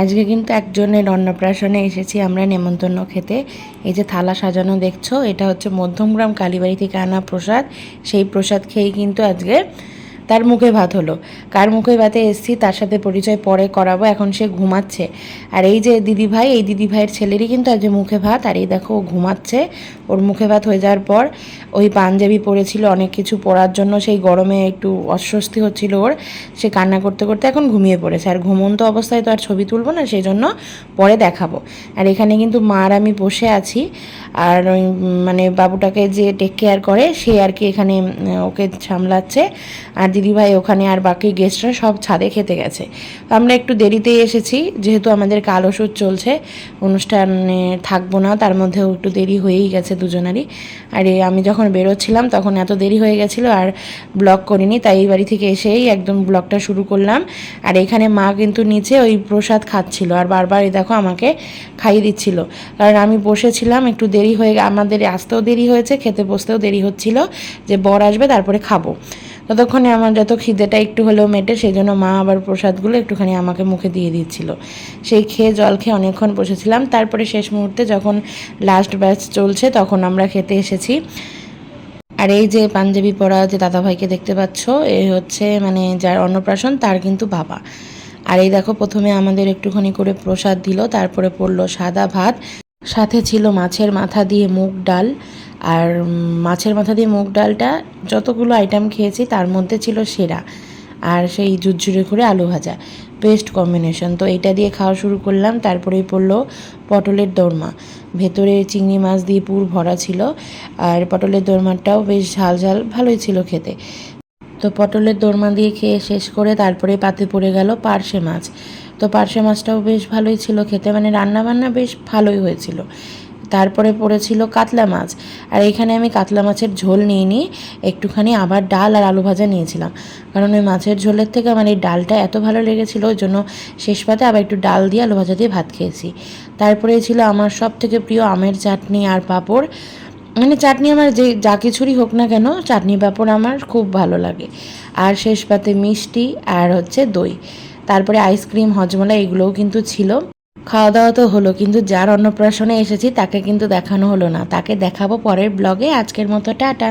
আজকে কিন্তু একজনের অন্নপ্রাশনে এসেছি, আমরা নেমন্তন্ন খেতে। এই যে থালা সাজানো দেখছ, এটা হচ্ছে মধ্যমগ্রাম কালীবাড়ি থেকে আনা প্রসাদ। সেই প্রসাদ খেয়েই কিন্তু আজকে তার মুখে ভাত হলো। কার মুখে ভাতে এসছি তার সাথে পরিচয় পরে করাবো, এখন সে ঘুমাচ্ছে। আর এই যে দিদি ভাই এই দিদি ভাইয়ের ছেলেরই কিন্তু আজকে মুখে ভাত। আর এই দেখো, ও ঘুমাচ্ছে। ওর মুখে ভাত হয়ে যাওয়ার পর ওই পাঞ্জাবি পরেছিল অনেক কিছু পরার জন্য। সেই গরমে একটু অস্বস্তি হচ্ছিল ওর। সে কান্না করতে করতে এখন ঘুমিয়ে পড়েছে। আর ঘুমন্ত অবস্থায় তো আর ছবি তুলবো না সেই জন্য পরে দেখাবো। আর এখানে কিন্তু মা আর আমি বসে আছি। আর ওই মানে বাবুটাকে যে টেক কেয়ার করে, সে আর কি এখানে ওকে সামলাচ্ছে। আর দিদিভাই ওখানে আর বাকি গেস্টরা সব ছাদে খেতে গেছে। আমরা একটু দেরিতেই এসেছি, যেহেতু আমাদের কাল ওষুধ চলছে, অনুষ্ঠানে থাকব না, তার মধ্যেও একটু দেরি হয়েই গেছে দুজনারই। আর আমি যখন বেরোচ্ছিলাম, তখন এত দেরি হয়ে গেছিল আর ব্লগ করিনি, তাই এই বাড়ি থেকে এসেই একদম ব্লগটা শুরু করলাম। আর এখানে মা কিন্তু নিচে ওই প্রসাদ খাচ্ছিল আর বারবার এই দেখো আমাকে খাইয়ে দিচ্ছিল। কারণ আমি বসেছিলাম, একটু দেরি হয়ে আমাদের আসতেও দেরি হয়েছে, খেতে বসতেও দেরি হচ্ছিল যে বর আসবে, তারপরে খাব। ততক্ষণে আমার যত খিদেটা একটু হলেও মেটে, সেই জন্য মা আবার প্রসাদগুলো একটুখানি আমাকে মুখে দিয়ে দিচ্ছিল। সেই খেয়ে জল খেয়ে অনেকক্ষণ বসেছিলাম। তারপরে শেষ মুহূর্তে যখন লাস্ট ব্যাচ চলছে, তখন আমরা খেতে এসেছি। আর এই যে পাঞ্জাবি পরা যে দাদাভাইকে দেখতে পাচ্ছ এই হচ্ছে মানে যার অন্নপ্রাশন, তার কিন্তু বাবা। আর এই দেখো, প্রথমে আমাদের একটুখানি করে প্রসাদ দিল, তারপরে পড়ল সাদা ভাত। সাথে ছিল মাছের মাথা দিয়ে মুগ ডাল। আর মাছের মাথা দিয়ে মুগ ডালটা যতগুলো আইটেম খেয়েছি, তার মধ্যে ছিল সেরা। আর সেই ঝুরঝুরে করে আলু ভাজা বেস্ট কম্বিনেশন তো এটা দিয়ে খাওয়া শুরু করলাম, তারপরেই পড়ল পটলের দোরমা। ভেতরে চিংড়ি মাছ দিয়ে পুর ভরা ছিল, আর পটলের দোরমাটাও বেশ ঝাল ঝাল, ভালোই ছিল খেতে। তো পটলের দোরমা দিয়ে খেয়ে শেষ করে তারপরে পাতে পড়ে গেল পার্শে মাছ। তো পার্শে মাছটাও বেশ ভালোই ছিল খেতে মানে রান্না বান্না বেশ ভালোই হয়েছিল। তারপরে পড়েছিল কাতলা মাছ। আর এখানে আমি কাতলা মাছের ঝোল নিয়ে নিই একটুখানি আবার ডাল আর আলু ভাজা নিয়েছিলাম। কারণ ওই মাছের ঝোলের থেকে আমার এই ডালটা এত ভালো লেগেছিলো, ওই জন্য শেষ পাতে আবার একটু ডাল দিয়ে আলু ভাজা দিয়ে ভাত খেয়েছি। তারপরে ছিল আমার সব থেকে প্রিয় আমের চাটনি আর পাঁপড়। মানে চাটনি আমার যে, যা কিছুরই হোক না কেন, চাটনি পাঁপড় আমার খুব ভালো লাগে। আর শেষ পাতে মিষ্টি আর হচ্ছে দই। তারপরে আইসক্রিম, হজমলা, এগুলোও কিন্তু ছিল। খাওয়া দাওয়া তো হলো, কিন্তু যার অন্নপ্রাশনে এসেছি তাকে কিন্তু দেখানো হলো না। তাকে দেখাবো পরের ব্লগে। আজকের মতো, টাটা।